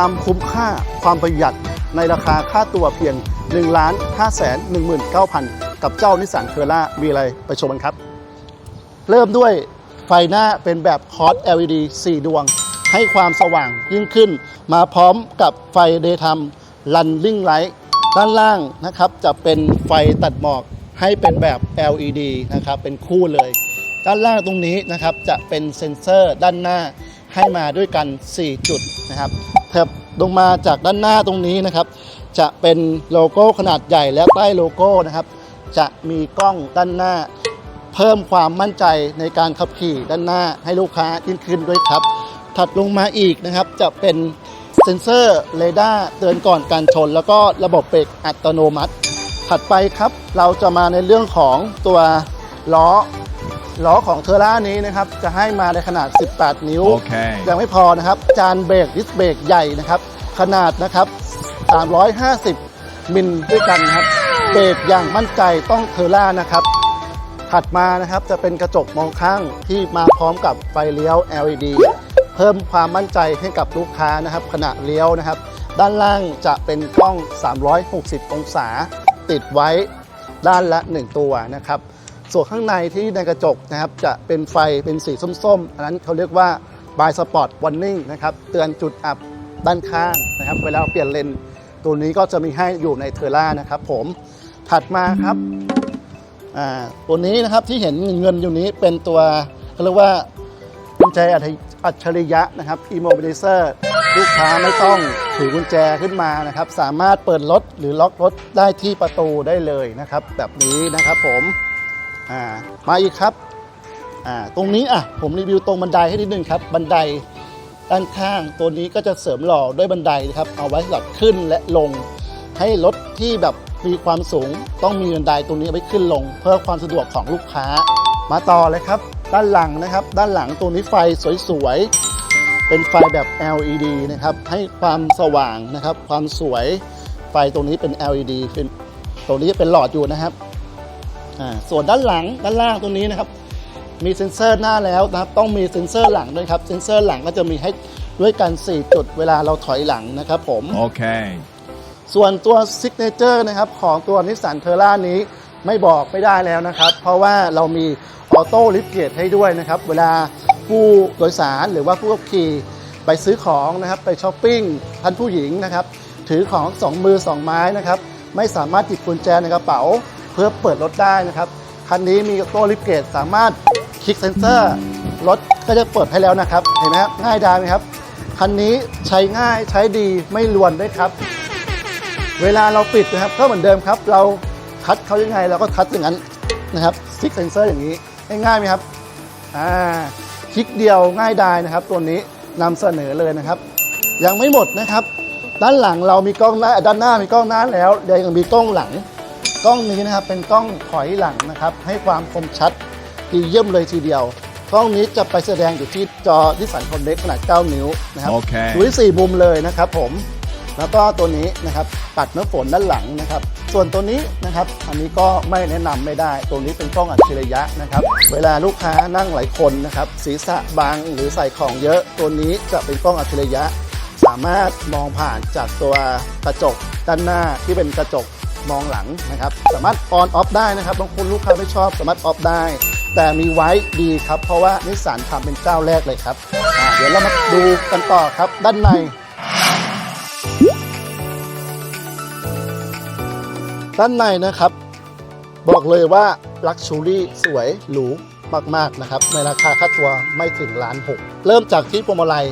ความคุ้มค่าความประหยัดในราคาค่าตัวเพียง1ล้าน5แสน19,000 กับเจ้านิสสันเทอร่ามีอะไรไปชมกันครับ เริ่มด้วยไฟหน้าเป็นแบบคอร์ส LED 4 ดวง ให้ความสว่างยิ่งขึ้น มาพร้อมกับไฟ Daytime Running Light ด้านล่างนะครับจะเป็นไฟตัดหมอกให้เป็นแบบ LED นะครับเป็นคู่เลย ด้านล่างตรงนี้นะครับจะเป็นเซ็นเซอร์ด้านหน้าให้มาด้วยกัน 4 จุดนะครับ เถิบลงมาจากด้านหน้าตรงนี้นะครับ จะเป็นโลโก้ขนาดใหญ่และใต้โลโก้นะครับ จะมีกล้องด้านหน้า เพิ่มความมั่นใจในการขับขี่ด้านหน้าให้ลูกค้ายิ่งขึ้นด้วยครับ ถัดลงมาอีกนะครับจะเป็นเซ็นเซอร์เรดาร์เตือนก่อนการชน แล้วก็ระบบเบรกอัตโนมัติ ถัดไปครับเราจะมาในเรื่องของตัวล้อ ล้อของเทอร่านี้นะครับจะให้มาในขนาด 18 นิ้ว Okay. ยังไม่พอนะครับจานเบรกดิสเบรกใหญ่นะครับ ขนาดนะครับ 350 มิลด้วยกันครับเบรกอย่างมั่นใจต้องเทอร่านะครับ ถัดมานะครับจะเป็นกระจกมองข้างที่มาพร้อมกับไฟเลี้ยว LED เพิ่มความมั่นใจให้กับลูกค้านะครับ ขณะเลี้ยวนะครับ ด้านล่างจะเป็นกล้อง 360 องศา ติดไว้ด้านละ 1 ตัวนะครับ ส่วนข้างในที่ในกระจกนะครับจะเป็นไฟเป็นสีส้ม ๆ อันนั้นเขาเรียกว่า by spot warning นะครับเตือนจุดอับด้านข้างนะครับเวลาเราเปลี่ยนเลนตัวนี้ก็จะมีให้อยู่ในเทอร่านะครับผมถัดมาครับตัวนี้นะครับที่เห็นเงินอยู่นี้เป็นตัวเขาเรียกว่ากุญแจอัจฉอัจฉริยะนะครับ immobilizer ลูกค้าไม่ต้องถือกุญแจขึ้นมานะครับ สามารถเปิดรถหรือล็อกรถได้ที่ประตูได้เลยนะครับ แบบนี้นะครับผม อ่ามาอีกครับอ่าตรงนี้อะผมรีวิวตรงบันไดให้นิดนึงครับ บันไดด้านข้างตัวนี้ก็จะเสริมหล่อด้วยบันไดนะครับ เอาไว้สำหรับขึ้นและลง ให้รถที่แบบมีความสูงต้องมีบันไดตรงนี้เอาไว้ขึ้นลง เพื่อความสะดวกของลูกค้า มาต่อเลยครับ ด้านหลังนะครับ ด้านหลังตัวนี้ไฟสวยๆเป็นไฟแบบ LED นะครับให้ความสว่างนะครับ ความสวยไฟตรงนี้เป็น LED เป็นตรงนี้เป็นหลอดอยู่นะครับ ส่วนด้านหลังด้านล่างตรงนี้นะครับ มีเซ็นเซอร์หน้าแล้วนะครับ ต้องมีเซ็นเซอร์หลังด้วยครับ เซ็นเซอร์หลังก็จะมีให้ด้วยกัน 4 จุดเวลาเราถอยหลังนะครับผม Okay. ส่วนตัวซิกเนเจอร์นะครับของตัวนิสสันเทอร่านี้ไม่บอกไม่ได้แล้วนะครับ เพราะว่าเรามีออโต้ลิฟเกตให้ด้วยนะครับ เวลาผู้โดยสารหรือว่าผู้ขับขี่ไปซื้อของนะครับ ไปช้อปปิ้งท่านผู้หญิงนะครับ ถือของ 2 มือ 2 ไม้นะครับ ไม่สามารถติดกุญแจในกระเป๋า เพื่อเปิดรถได้นะครับ คันนี้มีออโต้ลิฟเกตสามารถคลิกเซนเซอร์รถก็จะเปิดให้แล้วนะครับ เห็นไหมครับง่ายดายไหมครับ คันนี้ใช้ง่ายใช้ดีไม่ลวนด้วยครับ เวลาเราปิดนะครับก็เหมือนเดิมครับ เราทัดเขายังไงเราก็ทัดอย่างนั้นนะครับซิกเซนเซอร์อย่างนี้ง่ายไหมครับอ่าคลิกเดียวง่ายดายนะครับ ตัวนี้นำเสนอเลยนะครับ ยังไม่หมดนะครับ ด้านหลังเรามีกล้องหน้าด้านหน้ามีกล้องหน้าแล้วเดี๋ยวยังมีกล้องหลัง กล้องนี้นะครับเป็นกล้องถอยหลังนะครับ ให้ความคมชัดดีเยี่ยมเลยทีเดียว กล้องนี้จะไปแสดงอยู่ที่จอที่สันคอนเน็กขนาด 9 นิ้วนะครับโอเค ดูที่สี่มุมเลยนะครับผม แล้วก็ตัวนี้นะครับปัดน้ำฝนด้านหลังนะครับ ส่วนตัวนี้นะครับอันนี้ก็ไม่แนะนำไม่ได้ ตัวนี้เป็นกล้องอัจฉริยะนะครับ เวลาลูกค้านั่งหลายคนนะครับศีรษะบางหรือใส่ของเยอะ ตัวนี้จะเป็นกล้องอัจฉริยะ สามารถมองผ่านจากตัวกระจกด้านหน้าที่เป็นกระจก มองหลังนะครับ สามารถออนออฟได้นะครับบางคนลูกค้าไม่ชอบสามารถออฟได้ แต่มีไว้ดีครับ เพราะว่านิสสันทำเป็นเจ้าแรกเลยครับอ่าเดี๋ยวเรามาดูกันต่อครับด้านใน ด้านในนะครับ บอกเลยว่าลักชูรี่สวยหรูมากๆนะครับ ในราคาค่าตัวไม่ถึงล้านหกเริ่มจากที่พวงมาลัย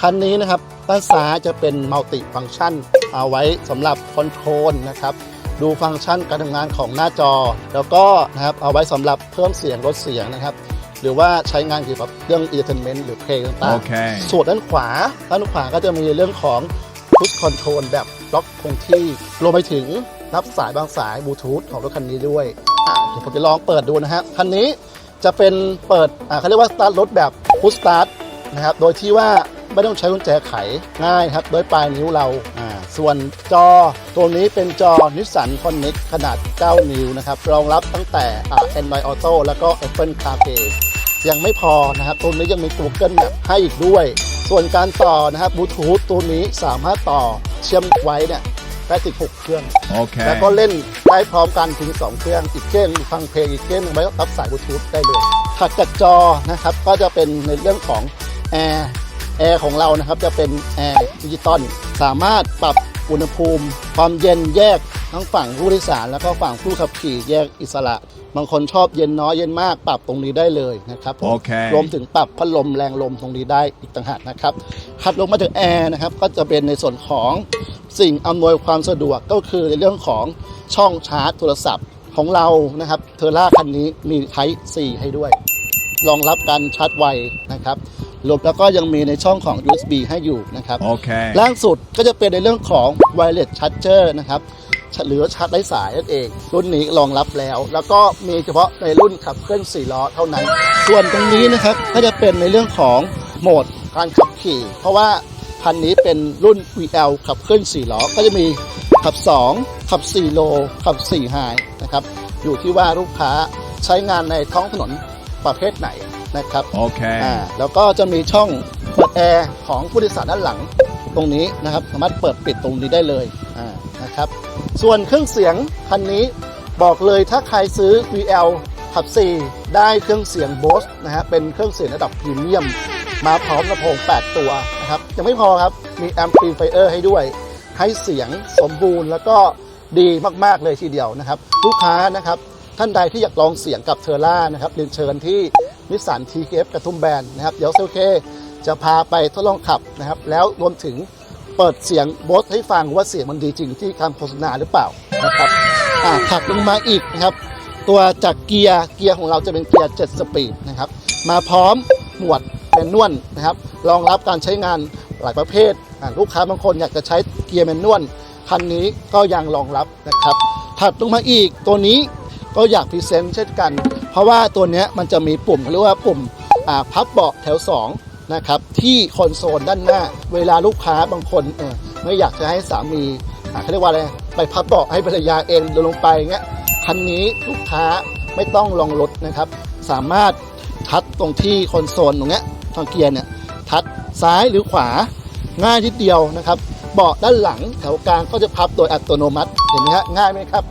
คันนี้นะครับด้านซ้ายจะเป็นมัลติฟัง c t ชัน เอาไว้สำหรับคอนโทรลนะครับ ดูฟังก์ชันการทำงานของหน้าจอ แล้วก็นะครับเอาไว้สำหรับเพิ่มเสียงลดเสียงนะครับ หรือว่าใช้งานเกี่ยวกับเรื่อง entertainment หรือเพลงต่างๆ Okay. ส่วนด้านขวา ด้านขวาก็จะมีเรื่องของพุชคอนโทรลแบบล็อกคงที่รวมไปถึงรับสายบางสายบลูทูธของรถคันนี้ด้วยอะเดี๋ยวผมจะลองเปิดดูนะฮะคันนี้จะเป็นเปิดอ่าเขาเรียกว่าสตาร์ทรถแบบพุชสตาร์ทนะครับ โดยที่ว่า ไม่ต้องใช้กุญแจไขง่ายครับ โดยปลายนิ้วเราอ่าส่วนจอตัวนี้เป็นจอ Nissan Connect ขนาด 9 นิ้วนะครับ รองรับตั้งแต่อ่า Android Auto แล้วก็ Apple CarPlay ยังไม่พอนะครับตัวนี้ยังมี Google Map ให้อีกด้วย ส่วนการต่อนะครับบลูทูธตัวนี้สามารถต่อเชื่อมไว้เนี่ยได้ถึง6เครื่อง Okay. แล้วก็เล่นได้พร้อมกันถึง 2 เครื่อง อีกเครื่องฟังเพลงอีกเครื่องหนึงไว้รับสายบลูทูธได้เลยถัดจากจอนะครับก็จะเป็นในเรื่องของแอร์ แอร์ของเรานะครับจะเป็นแอร์ดิจิตอลสามารถปรับอุณหภูมิ ความเย็นแยกทั้งฝั่งผู้โดยสาร แล้วก็ฝั่งผู้ขับขี่แยกอิสระ บางคนชอบเย็นน้อยเย็นมากปรับตรงนี้ได้เลยนะครับผมโอเค รวมถึงปรับพัดลมแรงลมตรงนี้ได้อีกต่างหากนะครับถัดลงมาถึงแอร์นะครับก็จะเป็นในส่วนของสิ่งอำนวยความสะดวกก็คือในเรื่องของช่องชาร์จโทรศัพท์ของเรานะครับเทอร่าคันนี้มี Type C ให้ด้วย รองรับการชาร์จไวนะครับ รวมแล้วก็ยังมีในช่องของ USB ให้อยู่นะครับ Okay. ล่างสุดก็จะเป็นในเรื่องของ wireless charger นะครับหรือว่าชาร์จไร้สายนั่นเอง รุ่นนี้รองรับแล้ว แล้วก็มีเฉพาะในรุ่นขับเคลื่อน4ล้อเท่านั้น ส่วนตรงนี้นะครับก็จะเป็นในเรื่องของโหมดการขับขี่ เพราะว่าคันนี้เป็นรุ่น VL ขับเคลื่อน4ล้อก็จะมีขับ 2 ขับ 4 โล ขับ4ไฮนะครับอยู่ที่ว่าลูกค้าใช้งานในท้องถนนประเภทไหน นะครับ Okay. อ่าแล้วก็จะมีช่องเปิดแอร์ของผู้โดยสารด้านหลังตรงนี้นะครับ สามารถเปิดปิดตรงนี้ได้เลยอ่านะครับส่วนเครื่องเสียงคันนี้บอกเลยถ้าใครซื้อ VL ขับ 4 ได้เครื่องเสียง Bose นะฮะเป็นเครื่องเสียงระดับพรีเมียม มาพร้อมลำโพง 8 ตัวนะครับยังไม่พอครับมี amplifier ให้ด้วย ให้เสียงสมบูรณ์แล้วก็ดีมาก ๆ เลยทีเดียวนะครับ ลูกค้านะครับท่านใดที่อยากลองเสียงกับเทอร่านะครับเรียนเชิญที่ นิสสันทีเกฟกระทุ่มแบนนะครับเดี๋ยวเซลเคจะพาไปทดลองขับนะครับ แล้วรวมถึงเปิดเสียงโบสให้ฟังว่าเสียงมันดีจริงที่คำโฆษณาหรือเปล่านะครับอ่าถัดลงมาอีกนะครับ ตัวจากเกียร์เกียร์ของเราจะเป็นเกียร์ 7 สปีดนะครับ มาพร้อมหมวดแมนนวลนะครับรองรับการใช้งานหลายประเภทอ่าลูกค้าบางคนอยากจะใช้เกียร์แมนนวลคันนี้ก็ยังรองรับนะครับ ถัดลงมาอีกตัวนี้ก็อยากพรีเซนต์เช่นกัน ราะว่าตัวเนี้ยมันจะมีปุ่มเขาเรียกว่าปุ่มพับเบาะแถว 2 นะครับ ที่คอนโซลด้านหน้า เวลาลูกค้าบางคนเออไม่อยากจะให้สามีเขาเรียกว่าอะไรไปพับเบาะให้ภรรยาเองเดินลงไปเงี้ยคันนี้ลูกค้าไม่ต้องลองรถนะครับ สามารถทัดตรงที่คอนโซลตรงเนี้ยทางเกียร์เนี่ยทัดซ้ายหรือขวาง่ายนิดเดียวนะครับเบาะด้านหลังแถวกลางก็จะพับโดยอัตโนมัติเห็นไหมฮะง่ายไหมครับ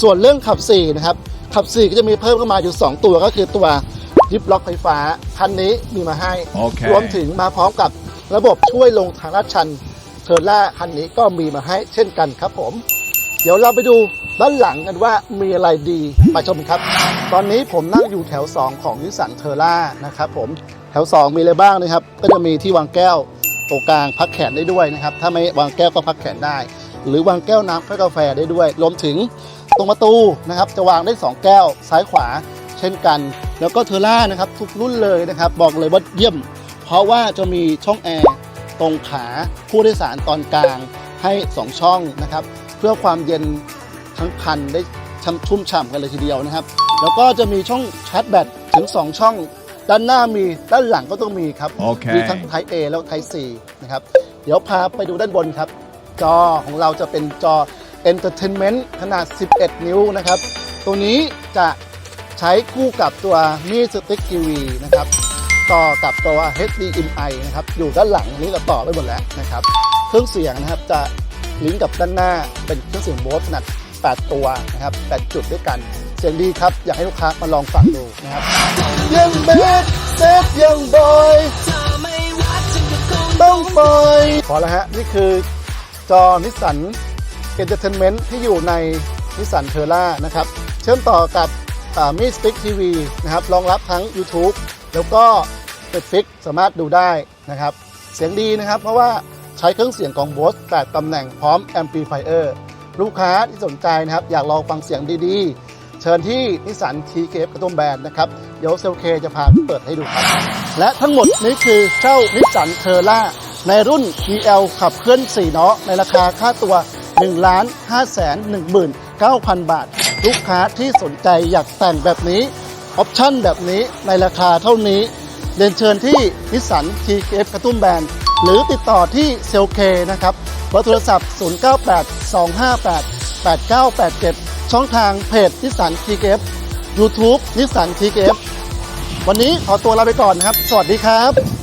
ส่วนเรื่องขับ4นะครับ ขับ4ก็จะมีเพิ่มเข้ามาอยู่ 2 ตัวก็คือตัวดิฟล็อกไฟฟ้า คันนี้มีมาให้โอเครวมถึงมาพร้อมกับระบบช่วยลงทางลาดชันเทอร์ล่าคันนี้ก็มีมาให้เช่นกันครับผม เดี๋ยวเราไปดูด้านหลังกันว่ามีอะไรดีมาชมครับ ตอนนี้ผมนั่งอยู่แถว 2 ของนิสสันเทอร่านะครับผมแถว 2 มีอะไรบ้างนะครับ ก็จะมีที่วางแก้วตรงกลางพักแขนได้ด้วยนะครับ ถ้าไม่วางแก้วก็พักแขนได้ หรือวางแก้วน้ำเพื่อกาแฟได้ด้วย รวมถึง ตรงประตูนะครับจะวางได้ 2 แก้วซ้ายขวาเช่นกัน แล้วก็เทอร่านะครับทุกรุ่นเลยนะครับบอกเลยว่าเยี่ยม เพราะว่าจะมีช่องแอร์ตรงขาผู้โดยสารตอนกลางให้ 2 ช่องนะครับเพื่อความเย็นทั้งคันได้ช่ำชุ่มฉ่ำกันเลยทีเดียวนะครับ แล้วก็จะมีช่องชาร์จแบตถึง 2 ช่องด้านหน้ามีด้านหลังก็ต้องมีครับโอเคมีทั้ง Type A แล้ว Type C นะครับ เดี๋ยวพาไปดูด้านบนครับ จอของเราจะเป็นจอ Entertainment ขนาด 11 นิ้วนะครับ ตัวนี้จะใช้คู่กับตัว Mi Stick TV นะครับ ต่อกับตัว HDMI นะครับ อยู่ด้านหลังนี้เราต่อไปหมดแล้วนะครับ เครื่องเสียงนะครับจะลิงก์กับด้านหน้าเป็นเครื่องเสียงโบสขนาด 8 ตัวนะครับ 8 จุดด้วยกัน เสียงดีครับ อยากให้ลูกค้ามาลองฟังดูนะครับ ยังเบสเซฟยังบอยต้องปล่อยพอแล้วฮะ นี่คือจอนิสสัน เอนเตอร์เทนเมนต์ที่อยู่ในนิสสันเทอร่านะครับ เชื่อมต่อกับมีสติ๊กทีวีนะครับ รองรับทั้ง YouTube แล้วก็เป็ดฟิกสามารถดูได้นะครับ เสียงดีนะครับ เพราะว่าใช้เครื่องเสียงของ Bose 8ตำแหน่งพร้อม Amplifier ลูกค้าที่สนใจนะครับ อยากลองฟังเสียงดีๆ เชิญที่นิสสันทีเคฟกระตุ้มแบรนด์นะครับ เดี๋ยวเซลเคจะพาเปิดให้ดูครับ และทั้งหมดนี้คือเจ้านิสสันเทอร่าในรุ่น GL ขับเคลื่อน4ล้อในราคาค่าตัว 1ล้าน5แสน19,000 บาท ลูกค้าที่สนใจอยากแต่งแบบนี้ออปชั่นแบบนี้ในราคาเท่านี้เรียนเชิญที่นิสสัน TKF กระตุ้มแบนหรือติดต่อที่เซลเคนะครับเบอร์โทรศัพท์ 098 258 8987 ช่องทางเพจนิสสัน TKF YouTube นิสสัน TKF วันนี้ขอตัวลาไปก่อนนะครับ สวัสดีครับ